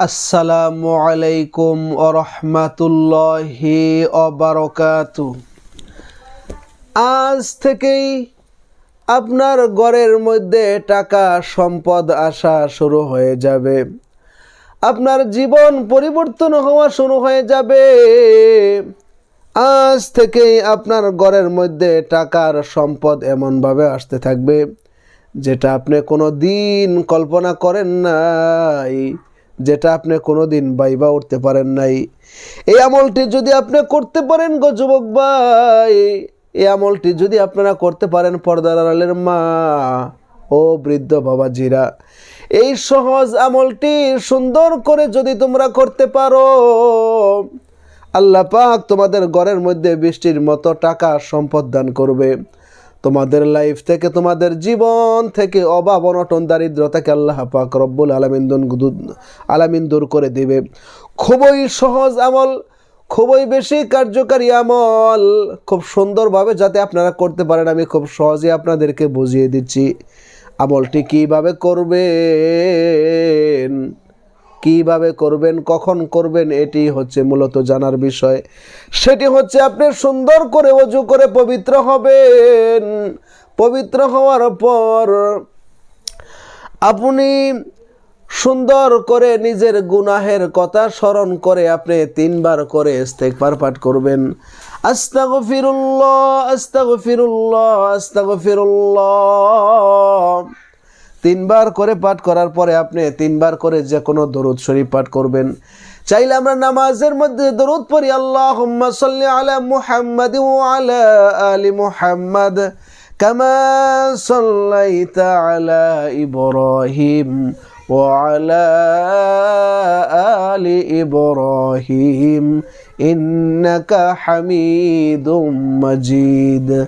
আসসালামু আলাইকুম ওরহমাতুল্লাহি অবারকাতু আজ থেকেই আপনার ঘরের মধ্যে টাকা সম্পদ আসা শুরু হয়ে যাবে। আপনার জীবন পরিবর্তন হওয়া শুরু হয়ে যাবে। আজ থেকেই আপনার ঘরের মধ্যে টাকার সম্পদ এমনভাবে আসতে থাকবে, যেটা আপনি কোনো দিন কল্পনা করেন নাই। যেটা আপনি কোনো দিন বাইবা উঠতে পারেন নাই। এই আমলটি যদি আপনি করতে পারেন গো যুবক ভাই, এই আমলটি যদি আপনারা করতে পারেন পর্দার আড়ালের মা, ও বৃদ্ধ বাবাজিরা, এই সহজ আমলটি সুন্দর করে যদি তোমরা করতে পারো, আল্লাহ পাক তোমাদের ঘরের মধ্যে বৃষ্টির মতো টাকা সম্পদ দান করবে। তোমাদের লাইফ থেকে, তোমাদের জীবন থেকে অভাব, অনটন, দারিদ্রতাকে আল্লাহ পাক রব্বুল আলামিন আলামিন দূর করে দেবে। খুবই সহজ আমল, খুবই বেশি কার্যকারী আমল। খুব সুন্দরভাবে যাতে আপনারা করতে পারেন, আমি খুব সহজে আপনাদেরকে বুঝিয়ে দিচ্ছি। আমলটি কীভাবে করবেন? কীভাবে করবেন, কখন করবেন, এটি হচ্ছে মূলত জানার বিষয়। সেটি হচ্ছে আপনি সুন্দর করে অজু করে পবিত্র হবেন। পবিত্র হওয়ার পর আপনি সুন্দর করে নিজের গুনাহের কথা স্মরণ করে আপনি তিনবার করে ইস্তেগফার পাঠ করবেন। আস্তাগফিরুল্লাহ আস্তাগফিরুল্লাহ আস্তাগফিরুল্লাহ। তিনবার করে পাঠ করার পরে আপনি তিনবার করে যে কোনো দরুদ শরীফ পাঠ করবেন চাইলে আমরা নামাজের মধ্যে দরুদ পড়ি আল্লাহ সাল্লি আলা মুহাম্মদ আলা আলি মুহাম্মদ কামা সাল্লাইতা আলা ইব্রাহিম وعلى آل إبراهيم إنك حميد مجيد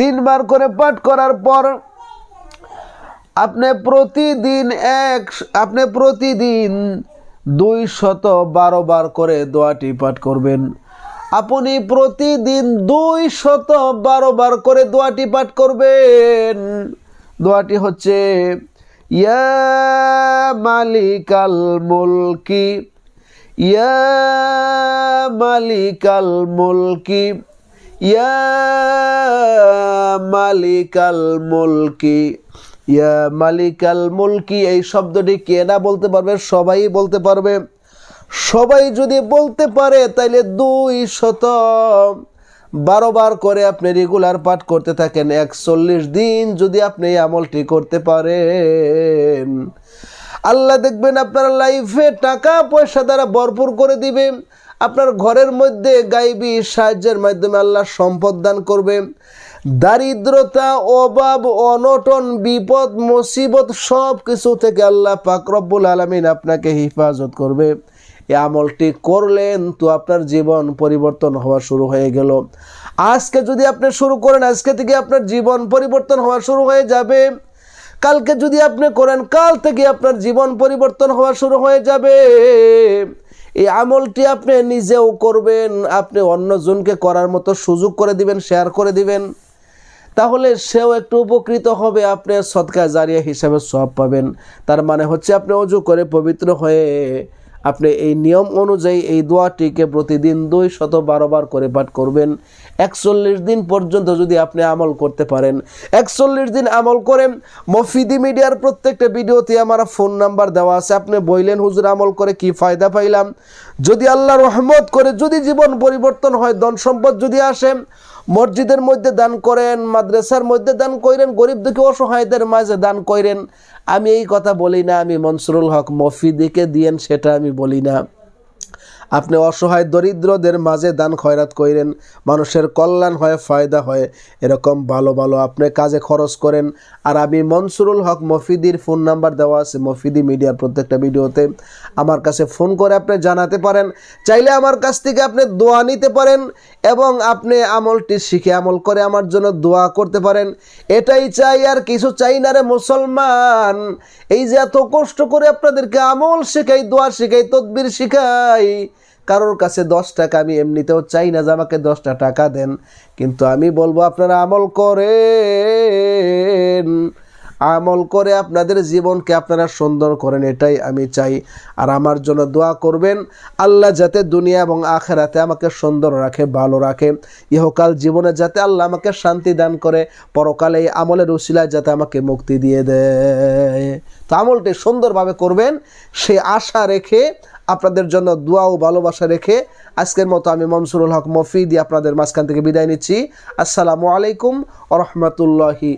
তিনবার করে পাঠ করার পর আপনি প্রতিদিন এক, আপনি প্রতিদিন দুই শত বারো বার করে দোয়াটি পাঠ করবেন। আপনি প্রতিদিন দুই শত বারো বার করে দোয়াটি পাঠ করবেন। দোয়াটি হচ্ছে, ইয়া মালিকাল মুলকি, ইয়া মালিকাল মুলকি। ইয়া মালিকাল মুলকি, ইয়া মালিকাল মুলকি, এই শব্দটি কে না বলতে পারবে? সবাই বলতে পারবে। সবাই যদি বলতে পারে, তাইলে দুই শত বারো বার করে আপনি রেগুলার পাঠ করতে থাকেন। একচল্লিশ দিন যদি আপনি আমলটি করতে পারেন। আল্লাহ দেখবেন আপনার লাইফে টাকা পয়সা দ্বারা ভরপুর করে দিবে। আপনার ঘরের মধ্যে গাইবি সাহায্যের মাধ্যমে আল্লাহ সম্পদ দান করবে। দারিদ্রতা, অভাব, অনটন, বিপদ, মুসিবত সব কিছু থেকে আল্লাহ পাক রব্বুল আলমিন আপনাকে হেফাজত করবে। এই আমলটি করলেন তো আপনার জীবন পরিবর্তন হওয়া শুরু হয়ে গেল। আজকে যদি আপনি শুরু করেন, আজকে থেকে আপনার জীবন পরিবর্তন হওয়া শুরু হয়ে যাবে। কালকে যদি আপনি করেন, কাল থেকে আপনার জীবন পরিবর্তন হওয়া শুরু হয়ে যাবে। এই আমলটি আপনি নিজেও করবেন, আপনি অন্যজনকে করার মতো সুযোগ করে দিবেন শেয়ার করে দিবেন। তাহলে সেও একটু উপকৃত হবে, আপনি সৎকার জারিয়া হিসাবে সব পাবেন। তার মানে হচ্ছে আপনি অজু করে পবিত্র হয়ে আপনি এই নিয়ম অনুযায়ী এই দোয়াটিকে প্রতিদিন দুই শত বারো বার করে পাঠ করবেন। একচল্লিশ দিন পর্যন্ত যদি আপনি আমল করতে পারেন। একচল্লিশ দিন আমল করেন, মফিদি মিডিয়ার প্রত্যেকটা ভিডিওতে আমার ফোন নাম্বার দেওয়া আছে। আপনি বইলেন, হুজুর, আমল করে কি ফায়দা পাইলাম? যদি আল্লাহ রহমত করে যদি জীবন পরিবর্তন হয়, ধন সম্পদ যদি আসে মসজিদের মধ্যে দান করেন, মাদ্রাসার মধ্যে দান করেন, গরিব দুঃখী অসহায়দের মাঝে দান করেন। আমি এই কথা বলি না, আমি মনসুরুল হক মফিদিকে দিয়েন, সেটা আমি বলি না। আপনি অসহায় দরিদ্রদের মাঝে দান খয়রাত করেন মানুষের কল্যাণ হয়, ফায়দা হয়, এরকম ভালো ভালো আপনি কাজে খরচ করেন। আর আমি মনসুরুল হক মফিদির ফোন নাম্বার দেওয়া আছে মফিদি মিডিয়ার প্রত্যেকটা ভিডিওতে। আমার কাছে ফোন করে আপনি জানাতে পারেন, চাইলে আমার কাছ থেকে আপনি দোয়া নিতে পারেন এবং আপনি আমলটি শিখে আমল করে আমার জন্য দোয়া করতে পারেন। এটাই চাই আর কিছু চাই না রে মুসলমান। এই যে এত কষ্ট করে আপনাদেরকে আমল শেখাই, দোয়া শেখাই, তদবির শেখাই কারোর কাছে দশ টাকা আমি এমনিতেও চাই না যে আমাকে দশটা টাকা দেন। কিন্তু আমি বলব, আপনারা আমল করেন। আমল করে আপনাদের জীবনকে আপনারা সুন্দর করেন, এটাই আমি চাই। আর আমার জন্য দোয়া করবেন, আল্লাহ যাতে দুনিয়া এবং আখেরাতে আমাকে সুন্দর রাখে, ভালো রাখে। ইহকাল জীবনে যাতে আল্লাহ আমাকে শান্তি দান করে, পরকালে এই আমলের উশিলায় যাতে আমাকে মুক্তি দিয়ে দেয়। তো আমলটি সুন্দরভাবে করবেন, সে আশা রেখে আপনাদের জন্য দোয়া ও ভালোবাসা রেখে আজকের মতো আমি মনসুরুল হক মফিদি আপনাদের মাঝখান থেকে বিদায় নিচ্ছি। আসসালামু আলাইকুম ও রহমতুল্লাহি